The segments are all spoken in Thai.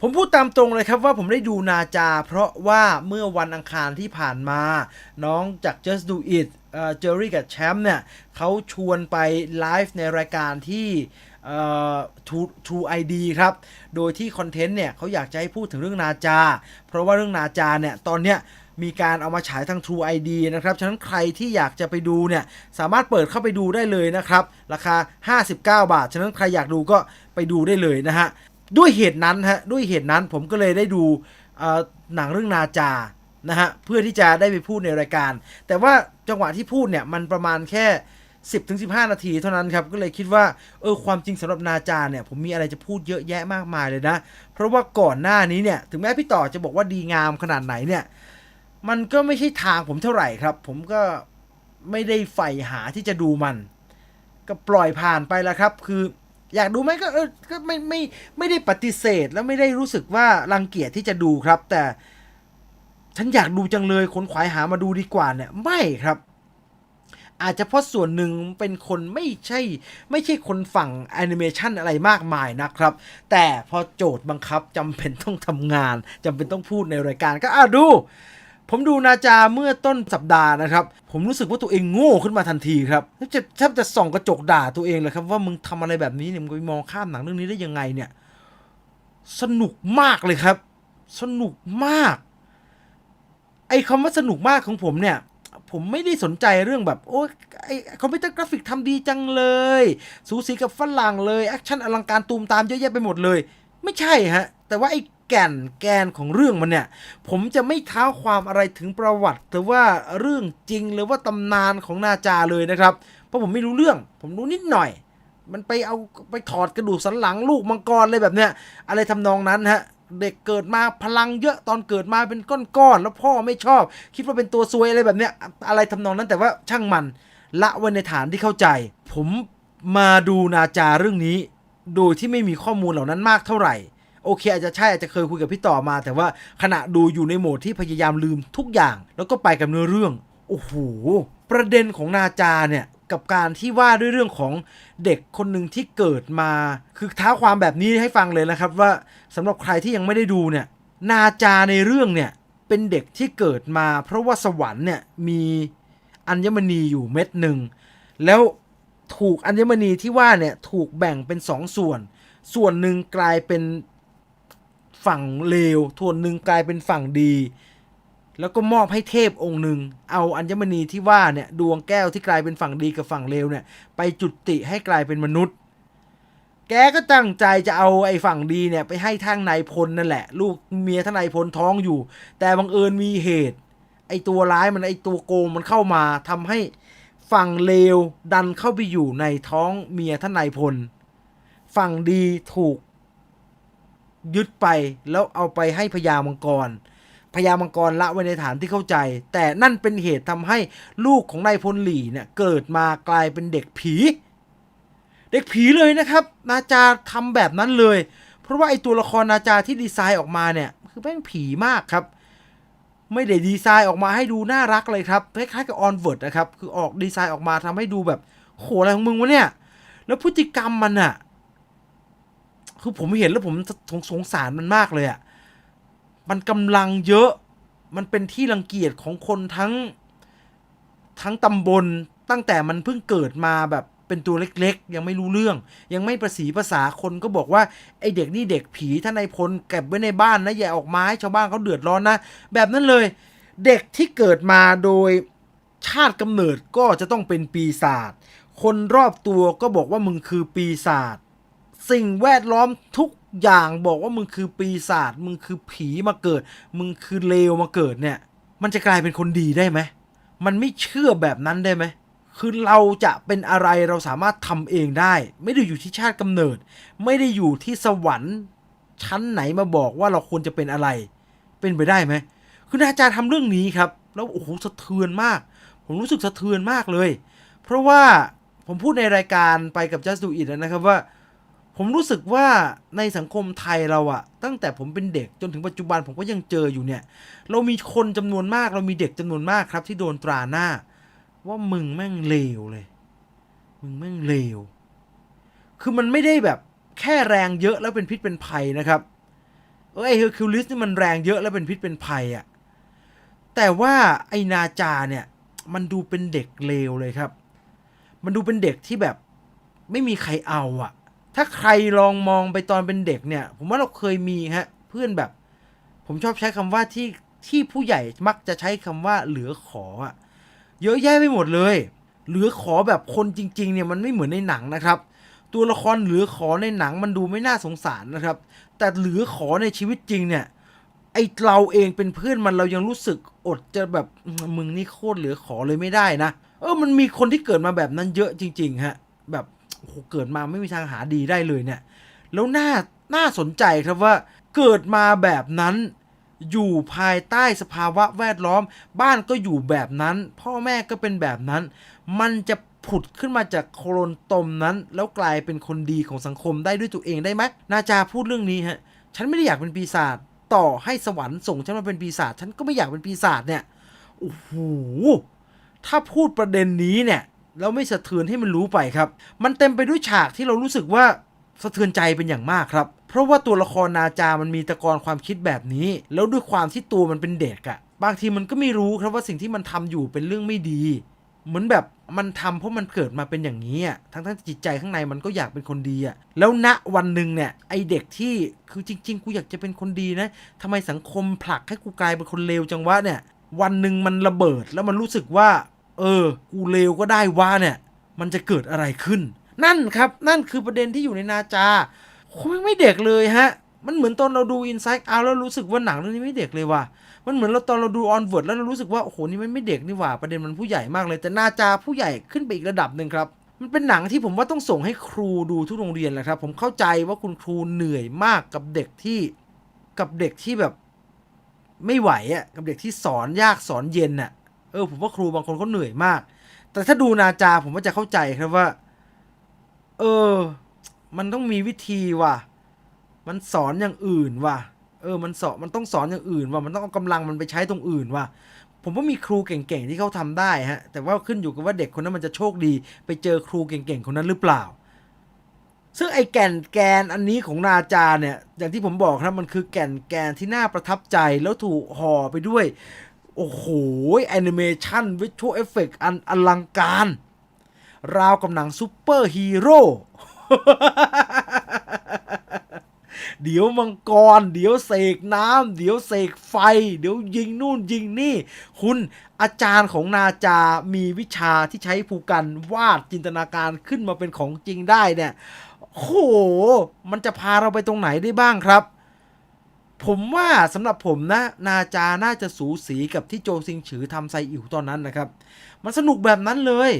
ผมพูดตามตรงเลยครับว่าผมได้ดูนาจา เพราะว่าเมื่อวันอังคารที่ผ่านมา น้องจาก Just Do It เจอรี่กับแชมป์เนี่ยเขาชวนไปไลฟ์ในรายการที่เอ่อ True True ID ครับ โดยที่คอนเทนต์เนี่ยเขาอยากจะให้พูดถึงเรื่องนาจา เพราะว่าเรื่องนาจาเนี่ยตอนเนี้ยมีการเอามาฉายทาง True ID นะครับ ฉะนั้นใครที่อยากจะไปดูเนี่ย สามารถเปิดเข้าไปดูได้เลยนะครับ ราคา 59 บาท ฉะนั้นใครอยากดูก็ไปดูได้เลยนะฮะ ด้วยเหตุนั้นฮะด้วยเหตุนั้นผมก็เลยได้ดูหนังเรื่องนาจานะฮะเพื่อที่จะได้ไปพูดในรายการ แต่ว่าจังหวะที่พูดเนี่ยมันประมาณแค่ 10ถึง15 นาทีเท่านั้นครับ ก็เลยคิดว่าเออความจริงสำหรับนาจาเนี่ยผมมีอะไรจะพูดเยอะแยะมากมายเลยนะ เพราะว่าก่อนหน้านี้เนี่ยถึงแม้พี่ต่อจะบอกว่าดีงามขนาดไหนเนี่ยมันก็ไม่ใช่ทางผมเท่าไหร่ครับ ผมก็ไม่ได้ใฝ่หาที่จะดูมัน ก็ปล่อยผ่านไปแล้วครับ คือ อยากดูไหมก็เออก็ไม่ไม่ไม่ได้ปฏิเสธแล้วไม่ได้รู้สึกว่ารังเกียจที่จะดูครับ แต่ฉันอยากดูจังเลยขนขวายหามาดูดีกว่าเนี่ยไม่ครับ อาจจะเพราะส่วนหนึ่งเป็นคนไม่ใช่ ไม่ใช่คนฝั่งแอนิเมชันอะไรมากมายนะครับ แต่พอโจทย์บังคับจำเป็นต้องทำงานจำเป็นต้องพูดในรายการก็อะดู ผมดูนาจาเมื่อต้นสัปดาห์นะครับ ผมรู้สึกว่าตัวเองโง่ขึ้นมาทันทีครับแทบจะแทบจะส่องกระจกด่าตัวเองเลยครับว่ามึงทำอะไรแบบนี้เนี่ยมึงไปมองข้ามหนังเรื่องนี้ได้ยังไงเนี่ย สนุกมากเลยครับ สนุกมาก ไอ้คำว่าสนุกมากของผมเนี่ย ผมไม่ได้สนใจเรื่องแบบ โอ้ยไอคอมพิวเตอร์กราฟิกทำดีจังเลย สูสีกับฝรั่งเลยแอคชั่นอลังการตูมตามเยอะแยะไปหมดเลย ไม่ใช่ฮะ แต่ว่าไอ้ แก่นแกนของเรื่องมันเนี่ย ผมจะไม่เท้าความอะไรถึงประวัติ หรือว่าเรื่องจริงหรือว่าตำนานของนาจาเลยนะครับ เพราะผมไม่รู้เรื่อง ผมรู้นิดหน่อย มันไปเอาไปถอดกระดูกสันหลังลูกมังกรอะไรแบบเนี้ยอะไรทำนองนั้นฮะเด็กเกิดมาพลังเยอะตอนเกิดมาเป็นก้อนๆแล้วพ่อไม่ชอบ คิดว่าเป็นตัวซวยอะไรแบบเนี้ยอะไรทำนองนั้นแต่ว่าช่างมันละไว้ในฐานที่เข้าใจ ผมมาดูนาจาเรื่องนี้ โดยที่ไม่มีข้อมูลเหล่านั้นมากเท่าไหร่ โอเค อาจจะใช่อาจจะเคยคุยกับพี่ต่อมา แต่ว่าขณะดูอยู่ในโหมดที่พยายามลืมทุกอย่าง แล้วก็ไปกับเนื้อเรื่องโอ้โหประเด็นของนาจาเนี่ยกับการที่ว่าด้วยเรื่องของเด็กคนหนึ่งที่เกิดมา คือท้าความแบบนี้ให้ฟังเลยนะครับ ว่าสำหรับใครที่ยังไม่ได้ดูเนี่ยนาจาในเรื่องเนี่ยเป็นเด็กที่เกิดมา เพราะว่าสวรรค์เนี่ยมีอัญมณีอยู่เม็ดหนึ่งแล้วถูกอัญมณีที่ว่าเนี่ยถูกแบ่งเป็นสองส่วน ส่วนหนึ่งกลายเป็น ฝั่งเลวส่วนหนึ่งกลายเป็นฝั่งดี แล้วก็มอบให้เทพองค์หนึ่งเอาอัญมณีที่ว่าเนี่ยดวงแก้วที่กลายเป็นฝั่งดีกับฝั่งเลวเนี่ย ไปจุติให้กลายเป็นมนุษย์ แกก็ตั้งใจจะเอาไอ้ฝั่งดีเนี่ยไปให้ทางนายพลนั่นแหละ ลูกเมียทางนายพลท้องอยู่ แต่บังเอิญมีเหตุ ไอ้ตัวร้ายมันไอ้ตัวโกงมันเข้ามาทำให้ฝั่งเลวดันเข้าไปอยู่ในท้องเมียท่านนายพล ฝั่งดีถูก ยึดไปแล้วเอาไปให้พญามังกรพญามังกรละไว้ในฐานที่เข้าใจ แต่นั่นเป็นเหตุทำให้ลูกของนายพลหลี่เนี่ยเกิดมากลายเป็นเด็กผี เด็กผีเลยนะครับ นาจาทำแบบนั้นเลย เพราะว่าไอตัวละครนาจาที่ดีไซน์ออกมาเนี่ยคือแม่งผีมากครับ ไม่ได้ดีไซน์ออกมาให้ดูน่ารักเลยครับคล้ายๆกับออนเวิร์ดนะครับคือออกดีไซน์ออกมาทำให้ดูแบบโหอะไรของมึงวะเนี่ยแล้วพฤติกรรมมันอะ คือผมเห็นแล้วผมสงสงสารมันมากเลยอะมันกำลังเยอะ มันเป็นที่รังเกียจของคนทั้งทั้งตำบลตั้งแต่มันเพิ่งเกิดมาแบบเป็นตัวเล็กๆ ยังไม่รู้เรื่อง ยังไม่ประสีภาษาคนก็บอกว่าไอเด็กนี่เด็กผีท่านนายพลเก็บไว้ในบ้านนะอย่าออกมาให้ชาวบ้านเขาเดือดร้อนนะ แบบนั้นเลย เด็กที่เกิดมาโดยชาติกำเนิดก็จะต้องเป็นปีศาจคนรอบตัวก็บอกว่ามึงคือปีศาจ สิ่งแวดล้อมทุกอย่างบอกว่ามึงคือปีศาจมึงคือผีมาเกิด มึงคือเลวมาเกิดเนี่ย มันจะกลายเป็นคนดีได้ไหมมันไม่เชื่อแบบนั้นได้ไหมคือเราจะเป็นอะไรเราสามารถทำเองได้ ไม่ได้อยู่ที่ชาติกำเนิด ไม่ได้อยู่ที่สวรรค์ชั้นไหนมาบอกว่าเราควรจะเป็นอะไร เป็นไปได้ไหมคืออาจารย์ทำเรื่องนี้ครับ แล้วโอ้โหสะเทือนมาก ผมรู้สึกสะเทือนมากเลย เพราะว่าผมพูดในรายการไปกับ Just Do It นะครับว่า ผมรู้สึกว่าในสังคมไทยเราอะตั้งแต่ผมเป็นเด็กจนถึงปัจจุบันผมก็ยังเจออยู่เนี่ย เรามีคนจำนวนมาก เรามีเด็กจำนวนมากครับ ที่โดนตราหน้า ว่ามึงแม่งเลวเลย มึงแม่งเลวคือมันไม่ได้แบบแค่แรงเยอะแล้วเป็นพิษเป็นภัยนะครับเออไอเฮอร์คิวลิสนี่มันแรงเยอะแล้วเป็นพิษเป็นภัยอะแต่ว่าไอนาจาเนี่ย มันดูเป็นเด็กเลวเลยครับ มันดูเป็นเด็กที่แบบไม่มีใครเอาอะ ถ้าใครลองมองไปตอนเป็นเด็กเนี่ย ผมว่าเราเคยมีฮะเพื่อนแบบ ผมชอบใช้คำว่าที่ที่ผู้ใหญ่มักจะใช้คำว่าเหลือขออะเยอะแยะไปหมดเลย เหลือขอแบบคนจริง ๆ เนี่ยมันไม่เหมือนในหนังนะครับ ตัวละครเหลือขอในหนังมันดูไม่น่าสงสารนะครับ แต่เหลือขอในชีวิตจริงเนี่ยไอเราเองเป็นเพื่อนมันเรายังรู้สึกอดจะแบบมึงนี่โคตรเหลือขอเลยไม่ได้นะ เออมันมีคนที่เกิดมาแบบนั้นเยอะจริง ๆ ฮะ แบบ โหเกิดมาไม่มีทางหาดีได้เลยเนี่ย แล้วน่าน่าสนใจครับว่าเกิดมาแบบนั้น อยู่ภายใต้สภาวะแวดล้อม บ้านก็อยู่แบบนั้น พ่อแม่ก็เป็นแบบนั้น มันจะผุดขึ้นมาจากโคลนตมนั้น แล้วกลายเป็นคนดีของสังคมได้ด้วยตัวเองได้ไหมนาจาพูดเรื่องนี้ฮะฉันไม่ได้อยากเป็นปีศาจต่อให้สวรรค์ส่งฉันมาเป็นปีศาจฉันก็ไม่อยากเป็นปีศาจเนี่ยโอ้โหถ้าพูดประเด็นนี้เนี่ย เราไม่สะเทือนให้มันรู้ไปครับ มันเต็มไปด้วยฉากที่เรารู้สึกว่าสะเทือนใจเป็นอย่างมากครับ เพราะว่าตัวละครนาจามันมีตะกอนความคิดแบบนี้ แล้วด้วยความที่ตัวมันเป็นเด็กอะบางทีมันก็ไม่รู้ครับว่าสิ่งที่มันทำอยู่เป็นเรื่องไม่ดี เหมือนแบบมันทำเพราะมันเกิดมาเป็นอย่างนี้อะทั้งทั้งจิตใจข้างในมันก็อยากเป็นคนดีอะแล้วณวันหนึ่งเนี่ยไอเด็กที่คือจริง ๆ กูอยากจะเป็นคนดีนะทำไมสังคมผลักให้กูกลายเป็นคนเลวจังวะเนี่ย วันหนึ่งมันระเบิดแล้วมันรู้สึกว่า เออ กูเลวก็ได้ว่าเนี่ย มันจะเกิดอะไรขึ้น นั่นครับ นั่นคือประเด็นที่อยู่ในนาจาโอ้ยไม่เด็กเลยฮะ มันเหมือนตอนเราดู Inside Out แล้วรู้สึกว่าหนังเรื่องนี้ไม่เด็กเลยว่ะ มันเหมือนเราตอนเราดู Onward แล้วเรารู้สึกว่าโอ้โหนี่มันไม่เด็กนี่หว่า ประเด็นมันผู้ใหญ่มากเลย แต่นาจาผู้ใหญ่ขึ้นไปอีกระดับหนึ่งครับมันเป็นหนังที่ผมว่าต้องส่งให้ครูดูทุกโรงเรียนแหละครับ ผมเข้าใจว่าคุณครูเหนื่อยมากกับเด็กที่กับเด็กที่แบบ ไม่ไหวอะกับเด็กที่สอนยากสอนเย็นน่ะ ออผมว่าครูบางคนเขาเหนื่อยมาก แต่ถ้าดูนาจาผมว่าจะเข้าใจครับว่า เออ มันต้องมีวิธีว่ะ มันสอนอย่างอื่นว่ะ เออ มันสอนมันต้องสอนอย่างอื่นว่ะ มันต้องเอากำลังมันไปใช้ตรงอื่นว่ะ ผมว่ามีครูเก่งๆที่เขาทำได้ฮะ แต่ว่าขึ้นอยู่กับว่าเด็กคนนั้นมันจะโชคดี ไปเจอครูเก่งๆคนนั้นหรือเปล่า ซึ่งไอ้แก่นแกนอันนี้ของนาจาเนี่ย อย่างที่ผมบอกครับมันคือแก่นแกนที่น่าประทับใจแล้วถูกห่อไปด้วย โอ้โหแอนิเมชันวิชวลเอฟเฟกอันอลังการ ราวกับหนังซูเปอร์ฮีโร่เดี๋ยวมังกร เดี๋ยวเสกน้ำ เดี๋ยวเสกไฟ เดี๋ยวยิงนู่นยิงนี่ คุณอาจารย์ของนาจามีวิชาที่ใช้ภูกันวาดจินตนาการขึ้นมาเป็นของจริงได้เนี่ยโอ้โหมันจะพาเราไปตรงไหนได้บ้างครับ ผมว่าสำหรับผมนะ นาจาน่าจะสูสีกับที่โจซิงฉือทำไซอิ๋วตอนนั้นนะครับ มันสนุกแบบนั้นเลย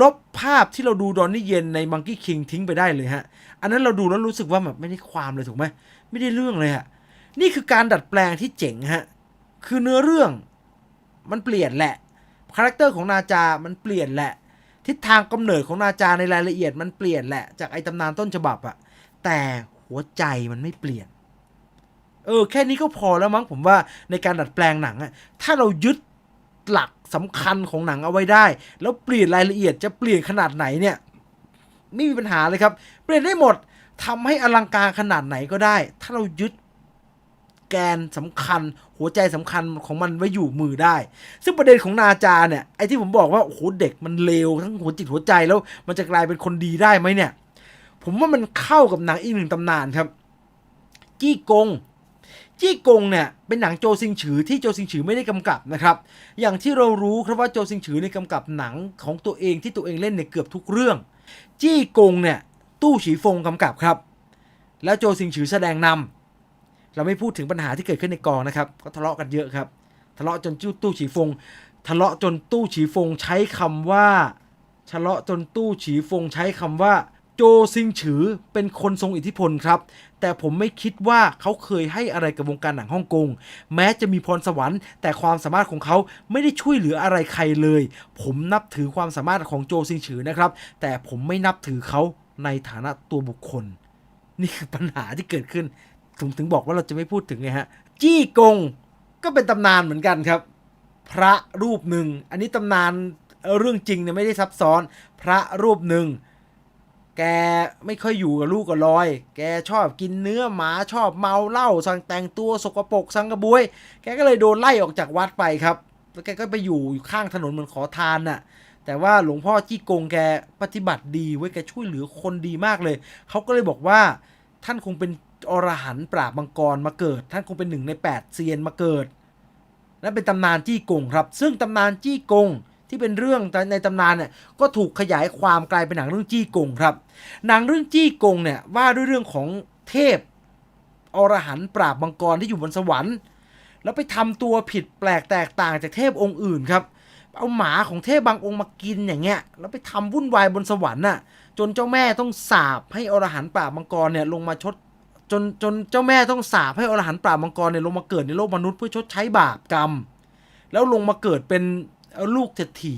ลบภาพที่เราดูดอนนี่เย็นในมังกี้คิงทิ้งไปได้เลยฮะ อันนั้นเราดูแล้วรู้สึกว่าแบบไม่ได้ความเลยถูกไหมไม่ได้เรื่องเลยฮะ นี่คือการดัดแปลงที่เจ๋งฮะ คือเนื้อเรื่องมันเปลี่ยนแหละคาแรคเตอร์ของนาจา มันเปลี่ยนแหละ ทิศทางกำเนิดของนาจาในรายละเอียดมันเปลี่ยนแหละ จากไอ้ตำนานต้นฉบับอะแต่หัวใจมันไม่เปลี่ยน เออแค่นี้ก็พอแล้วมั้งผมว่าในการดัดแปลงหนังอะถ้าเรายึดหลักสำคัญของหนังเอาไว้ได้ แล้วเปลี่ยนรายละเอียดจะเปลี่ยนขนาดไหนเนี่ยไม่มีปัญหาเลยครับ เปลี่ยนได้หมดทำให้อลังการขนาดไหนก็ได้ ถ้าเรายึดแกนสำคัญ หัวใจสำคัญของมันไว้อยู่มือได้ ซึ่งประเด็นของนาจาเนี่ยไอ้ที่ผมบอกว่าโอ้โหเด็กมันเลวทั้งหัวจิตหัวใจแล้ว มันจะกลายเป็นคนดีได้ไหมเนี่ย ผมว่ามันเข้ากับหนังอีกหนึ่งตำนานครับ จี้กง จี้กงเนี่ยเป็นหนังโจซิงฉือที่โจซิงฉือไม่ได้กำกับนะครับ อย่างที่เรารู้ครับว่าโจซิงฉือในกำกับหนังของตัวเองที่ตัวเองเล่นเนี่ยเกือบทุกเรื่อง จี้กงเนี่ยตู้ฉีฟงกำกับครับ แล้วโจซิงฉือแสดงนำเราไม่พูดถึงปัญหาที่เกิดขึ้นในกองนะครับก็ทะเลาะกันเยอะครับ ทะเลาะจนจู้ตู้ฉีฟง ทะเลาะจนตู้ฉีฟงใช้คำว่าทะเลาะจนตู้ฉีฟงใช้คำว่า โจซิงฉือเป็นคนทรงอิทธิพลครับ แต่ผมไม่คิดว่าเขาเคยให้อะไรกับวงการหนังฮ่องกง แม้จะมีพรสวรรค์ แต่ความสามารถของเขาไม่ได้ช่วยเหลืออะไรใครเลย ผมนับถือความสามารถของโจซิงฉือนะครับ แต่ผมไม่นับถือเขาในฐานะตัวบุคคล นี่คือปัญหาที่เกิดขึ้นถึงถึงบอกว่าเราจะไม่พูดถึงไงฮะ จี้กงก็เป็นตำนานเหมือนกันครับ พระรูปหนึ่ง อันนี้ตำนานเรื่องจริงเนี่ยไม่ได้ซับซ้อน พระรูปหนึ่ง แกไม่ค่อยอยู่กับลูกกับลอย แกชอบกินเนื้อหมาชอบเมาเหล้าสั่งแต่งตัวสกปรกสังกระบวย แกก็เลยโดนไล่ออกจากวัดไปครับ แล้วแกก็ไปอยู่อยู่ข้างถนนเหมือนขอทานน่ะ แต่ว่าหลวงพ่อจี้กงแกปฏิบัติดีเว้แกช่วยเหลือคนดีมากเลย เขาก็เลยบอกว่าท่านคงเป็นอรหันต์ปราบมังกรมาเกิด ท่านคงเป็นหนึ่งในแปดเซียนมาเกิด และเป็นตำนานจี้กงครับ ซึ่งตำนานจี้กง ที่เป็นเรื่องในตำนานเนี่ยก็ถูกขยายความกลายเป็นหนังเรื่องจี้กงครับ หนังเรื่องจี้กงเนี่ยว่าด้วยเรื่องของเทพอรหันต์ปราบมังกรที่อยู่บนสวรรค์ แล้วไปทำตัวผิดแปลกแตกต่างจากเทพองค์อื่นครับ เอาหมาของเทพบางองค์มากินอย่างเงี้ยแล้วไปทำวุ่นวายบนสวรรค์น่ะจนเจ้าแม่ต้องสาบให้อรหันต์ปราบมังกรเนี่ยลงมาชดจนจนเจ้าแม่ต้องสาบให้อรหันต์ปราบมังกรเนี่ยลงมาเกิดในโลกมนุษย์เพื่อชดใช้บาปกรรม แล้วลงมาเกิดเป็น ลูกเศรษฐี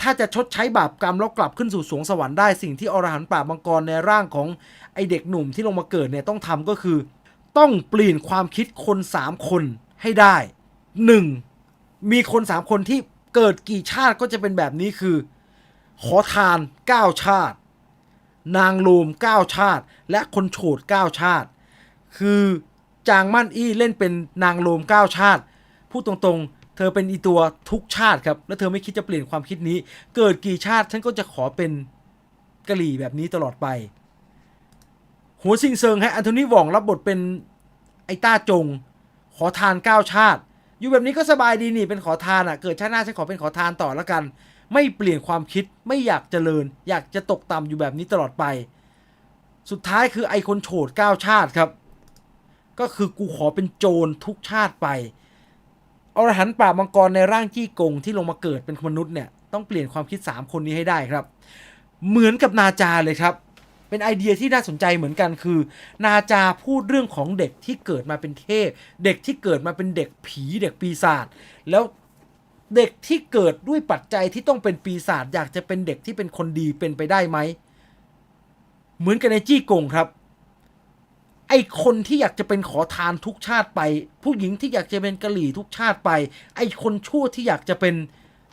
ถ้าจะชดใช้บาปกรรมแล้วกลับขึ้นสู่สวงสวรรค์ได้สิ่งที่อรหันต์ปราบมังกรในร่างของไอเด็กหนุ่มที่ลงมาเกิดเนี่ยต้องทำก็คือ ต้องเปลี่ยนความคิดคนสามคนให้ได้หนึ่งมีคนสามคนที่เกิดกี่ชาติก็จะเป็นแบบนี้คือ ขอทานเก้าชาติ นางลูมเก้าชาติ และคนโฉดเก้าชาติ คือจางมั่นอี้เล่นเป็นนางโลมเก้าชาติ พูดตรงๆ เธอเป็นอีตัวทุกชาติครับ และเธอไม่คิดจะเปลี่ยนความคิดนี้ เกิดกี่ชาติฉันก็จะขอเป็นกะหรี่แบบนี้ตลอดไป หัวซิงเซิงให้อันโทนีหว่องรับบทเป็นไอต้าจง ขอทานเก้าชาติ อยู่แบบนี้ก็สบายดีนี่เป็นขอทานอะ เกิดชาติหน้าฉันขอเป็นขอทานต่อล้วกัน ไม่เปลี่ยนความคิดไม่อยากเจริญ อยากจะตกต่ำอยู่แบบนี้ตลอดไป สุดท้ายคือไอคนโฉดเก้าชาติครับ ก็คือกูขอเป็นโจรทุกชาติไป อรหันต์ป่ามังกรในร่างจี้กงที่ลงมาเกิดเป็นมนุษย์เนี่ยต้องเปลี่ยนความคิด 3 คนนี้ให้ได้ครับ เหมือนกับนาจาเลยครับ เป็นไอเดียที่น่าสนใจเหมือนกันคือ นาจาพูดเรื่องของเด็กที่เกิดมาเป็นเทพ เด็กที่เกิดมาเป็นเด็กผีเด็กปีศาจแล้วเด็กที่เกิดด้วยปัจจัยที่ต้องเป็นปีศาจอยากจะเป็นเด็กที่เป็นคนดีเป็นไปได้ไหม เหมือนกันในจี้กงครับ ไอคนที่อยากจะเป็นขอทานทุกชาติไป ผู้หญิงที่อยากจะเป็นกะหรี่ทุกชาติไป ไอคนชั่วที่อยากจะเป็น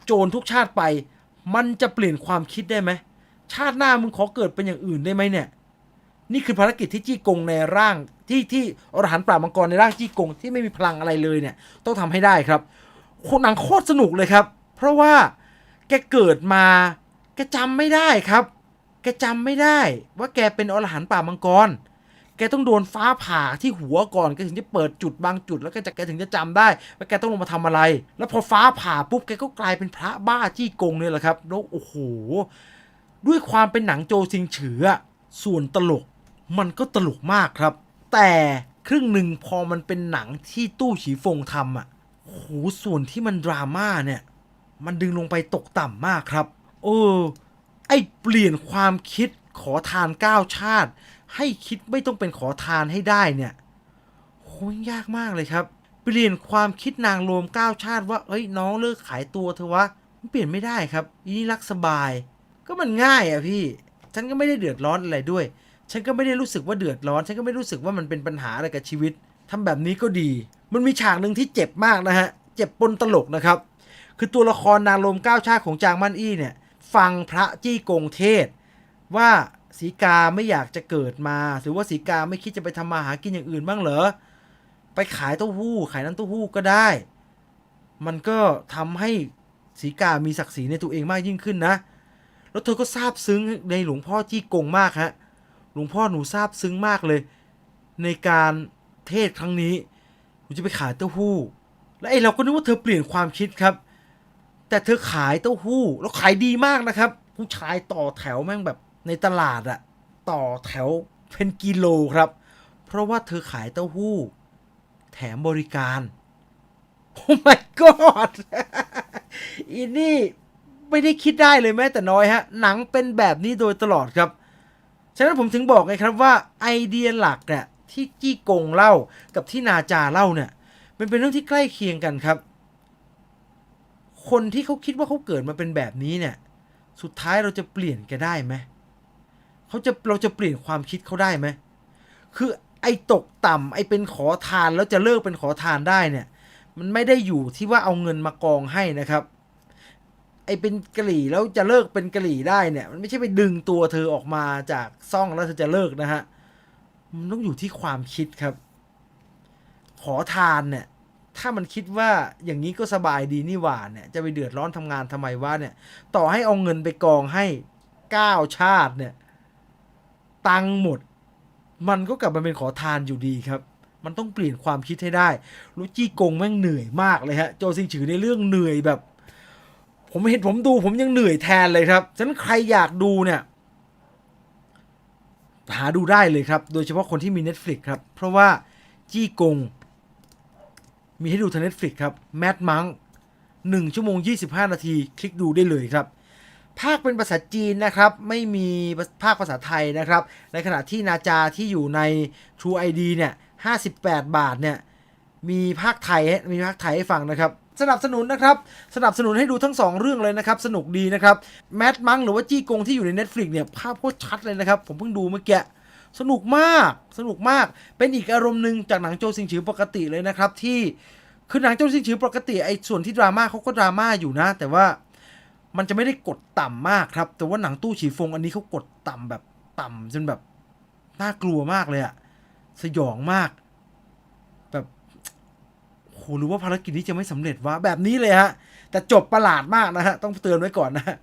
โจรทุกชาติไป มันจะเปลี่ยนความคิดได้ไหมชาติหน้ามึงขอเกิดเป็นอย่างอื่นได้ไหมเนี่ย นี่คือภารกิจที่จี้กงในร่างที่ที่อรหันต์ปราบมังกรในร่างจี้กงที่ไม่มีพลังอะไรเลยเนี่ย ต้องทำให้ได้ครับโคหนังโคตรสนุกเลยครับ เพราะว่าแกเกิดมาแกจำไม่ได้ครับ แกจำไม่ได้ว่าแกเป็นอรหันต์ป่าบมังกร แกต้องโดนฟ้าผ่าที่หัวก่อนแกถึงจะเปิดจุดบางจุด แล้วแกจะแกถึงจะจำได้ว่าแกต้องลงมาทำอะไร แล้วพอฟ้าผ่าปุ๊บแกก็กลายเป็นพระบ้าจี้กงเนี่ยแหละครับแล้วโอ้โหด้วยความเป็นหนังโจซิงเฉือส่วนตลกมันก็ตลกมากครับ แต่ครึ่งหนึ่งพอมันเป็นหนังที่ตู้ฉีฟงทำอะโหส่วนที่มันดราม่าเนี่ย มันดึงลงไปตกต่ำมากครับ เออ ไอเปลี่ยนความคิดขอทานก้าวชาติ ให้คิดไม่ต้องเป็นขอทานให้ได้เนี่ยโหยากมากเลยครับ เปลี่ยนความคิดนางรวมก้าวชาติว่าเอ้ยน้องเลิกขายตัวเถอะวะมันเปลี่ยนไม่ได้ครับอีนี่รักสบาย ก็มันง่ายอะพี่ ฉันก็ไม่ได้เดือดร้อนอะไรด้วย ฉันก็ไม่ได้รู้สึกว่าเดือดร้อน ฉันก็ไม่รู้สึกว่ามันเป็นปัญหาอะไรกับชีวิตทำแบบนี้ก็ดี มันมีฉากหนึ่งที่เจ็บมากนะฮะ เจ็บปนตลกนะครับ คือตัวละครนางลมก้าวชาติของจางมั่นอี้เนี่ย ฟังพระจี้กงเทศว่า สีกาไม่อยากจะเกิดมา หรือว่าสีกาไม่คิดจะไปทำมาหากินอย่างอื่นบ้างเหรอ ไปขายเต้าหู้ ขายน้ำเต้าหู้ก็ได้ มันก็ทำให้สีกามีศักดิ์ศรีในตัวเองมากยิ่งขึ้นนะ แล้วเธอก็ซาบซึ้งในหลวงพ่อจี้กงมากฮะ หลวงพ่อหนูซาบซึ้งมากเลย ในการเทศครั้งนี้หนูจะไปขายเต้าหู้ แล้วไอ้เราก็นึกว่าเธอเปลี่ยนความคิดครับ แต่เธอขายเต้าหู้แล้วขายดีมากนะครับ ผู้ชายต่อแถวแม่งแบบ ในตลาดอะต่อแถวเป็นกิโลครับ เพราะว่าเธอขายเต้าหู้ แถมบริการ โอ้ my god อีนี่ไม่ได้คิดได้เลยแม้แต่น้อยฮะ หนังเป็นแบบนี้โดยตลอดครับ ฉะนั้นผมถึงบอกไงครับว่าไอเดียหลักเนี่ยที่จี้กงเล่ากับที่นาจาเล่าเนี่ย มันเป็นเรื่องที่ใกล้เคียงกันครับ คนที่เขาคิดว่าเขาเกิดมาเป็นแบบนี้เนี่ย สุดท้ายเราจะเปลี่ยนแกได้ไหม เขาจะเราจะเปลี่ยนความคิดเขาได้ไหมคือไอ้ตกต่ำไอ้เป็นขอทานแล้วจะเลิกเป็นขอทานได้เนี่ย มันไม่ได้อยู่ที่ว่าเอาเงินมากองให้นะครับ ไอ้เป็นกะหรี่แล้วจะเลิกเป็นกะหรี่ได้เนี่ย มันไม่ใช่ไปดึงตัวเธอออกมาจากซ่องแล้วเธอจะเลิกนะฮะมันต้องอยู่ที่ความคิดครับ ขอทานเนี่ยถ้ามันคิดว่าอย่างนี้ก็สบายดีนี่หว่าเนี่ยจะไปเดือดร้อนทำงานทำไมวะเนี่ย ต่อให้เอาเงินไปกองให้เก้าชาติเนี่ย ตังหมด มันก็กลับมาเป็นขอทานอยู่ดีครับ มันต้องเปลี่ยนความคิดให้ได้ลูจี้กงแม่งเหนื่อยมากเลยฮะโจซิงฉือในเรื่องเหนื่อยแบบ ผมเห็นผมดูผมยังเหนื่อยแทนเลยครับฉะนั้นใครอยากดูเนี่ยหาดูได้เลยครับ โดยเฉพาะคนที่มี Netflix ครับ เพราะว่าจี้กง มีให้ดูทาง Netflix ครับแมดมัง1ชั่วโมง 25 นาที คลิกดูได้เลยครับ ภาคเป็นภาษาจีนนะครับ ไม่มีภาคภาษาไทยนะครับ ในขณะที่นาจาที่อยู่ใน True ID เนี่ย 58 บาทเนี่ย มีภาคไทยมีภาคไทยให้ฟังนะครับ สนับสนุนนะครับ สนับสนุนให้ดูทั้ง 2 เรื่องเลยนะครับ สนุกดีนะครับแมดมังหรือว่าจี้กงที่อยู่ใน Netflix เนี่ย ภาพโคตรชัดเลยนะครับ ผมเพิ่งดูเมื่อกี้สนุกมาก สนุกมาก เป็นอีกอารมณ์หนึ่งจากหนังโจซิงฉือปกติเลยนะครับที่คือหนังโจซิงฉือปกติไอ้ส่วนที่ดราม่าเขาก็ดราม่าอยู่นะ แต่ว่า มันจะไม่ได้กดต่ำมากครับ แต่ว่าหนังตู้ฉีฟงอันนี้เขากดต่ำแบบต่ำจนแบบน่ากลัวมากเลยอะสยองมาก แบบโหรู้ว่าภารกิจนี้จะไม่สำเร็จวะแบบนี้เลยฮะ แต่จบประหลาดมากนะฮะ ต้องเตือนไว้ก่อนนะ